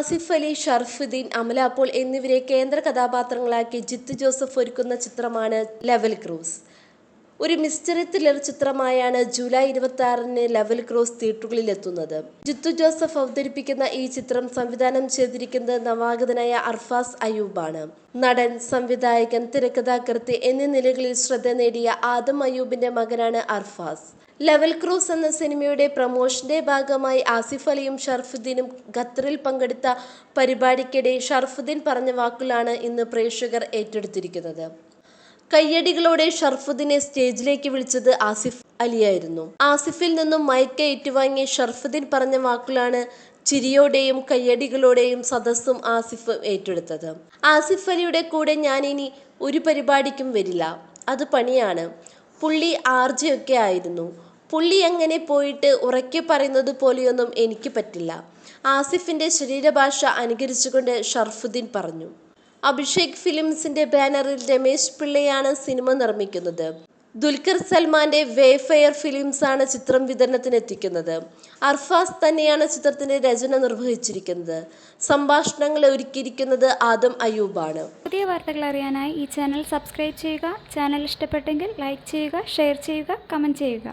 ആസിഫ് അലി ഷർഫുദ്ദീൻ അമല പോൾ എന്നിവരെ കേന്ദ്ര കഥാപാത്രങ്ങളാക്കി ജിത്തു ജോസഫ് ഒരുക്കുന്ന ചിത്രമാണ് ലെവൽ ക്രൂസ്. ഒരു മിസ്റ്ററി ത്രില്ലർ ചിത്രമായാണ് ജൂലൈ ഇരുപത്തി ആറിന് ലെവൽ ക്രോസ് തിയേറ്ററുകളിൽ എത്തുന്നത് ജിത്തു ജോസഫ് അവതരിപ്പിക്കുന്ന ഈ ചിത്രം സംവിധാനം ചെയ്തിരിക്കുന്നത് നവാഗതനായ അർഫാസ് അയ്യൂബാണ്. നടൻ സംവിധായകൻ തിരക്കഥാകൃത്ത് എന്നീ നിലകളിൽ ശ്രദ്ധ നേടിയ ആദം അയ്യൂബിന്റെ മകനാണ് അർഫാസ്. ലെവൽ ക്രൂസ് എന്ന സിനിമയുടെ പ്രമോഷന്റെ ഭാഗമായി ആസിഫ് അലിയും ഷർഫുദ്ദീനും ഖത്തറിൽ പങ്കെടുത്ത പരിപാടിക്കിടെ ഷർഫുദ്ദീൻ പറഞ്ഞ വാക്കുകളാണ് ഇന്ന് പ്രേക്ഷകർ ഏറ്റെടുത്തിരിക്കുന്നത്. കയ്യടികളോടെ ഷർഫുദ്ദീനെ സ്റ്റേജിലേക്ക് വിളിച്ചത് ആസിഫ് അലിയായിരുന്നു. ആസിഫിൽ നിന്നും മയക്ക ഏറ്റുവാങ്ങിയ ഷർഫുദ്ദീൻ പറഞ്ഞ വാക്കുകളാണ് ചിരിയോടെയും കയ്യടികളോടെയും സദസ്സും ആസിഫും ഏറ്റെടുത്തത്. ആസിഫ് അലിയുടെ കൂടെ ഞാനിനി ഒരു പരിപാടിക്കും വരില്ല. അത് പണിയാണ്. പുള്ളി ആർജയൊക്കെ ആയിരുന്നു. പുള്ളി അങ്ങനെ പോയിട്ട് ഉറക്കെ പറയുന്നത് പോലെയൊന്നും എനിക്ക് പറ്റില്ല. ആസിഫിന്റെ ശരീരഭാഷ അനുകരിച്ചുകൊണ്ട് ഷർഫുദ്ദീൻ പറഞ്ഞു. അഭിഷേക് ഫിലിംസിന്റെ ബാനറിൽ രമേശ് പിള്ളയാണ് സിനിമ നിർമ്മിക്കുന്നത്. ദുൽഖർ സൽമാന്റെ വേഫെയർ ഫിലിംസ് ആണ് ചിത്രം വിതരണത്തിനെത്തിക്കുന്നത്. അർഫാസ് തന്നെയാണ് ചിത്രത്തിന്റെ രചന നിർവഹിച്ചിരിക്കുന്നത്. സംഭാഷണങ്ങൾ ഒരുക്കിയിരിക്കുന്നത് ആദം അയ്യൂബാണ്. പുതിയ വാർത്തകൾ അറിയാനായി ഈ ചാനൽ സബ്സ്ക്രൈബ് ചെയ്യുക ചാനൽ ഇഷ്ടപ്പെട്ടെങ്കിൽ ലൈക്ക് ചെയ്യുക ഷെയർ ചെയ്യുക കമന്റ് ചെയ്യുക.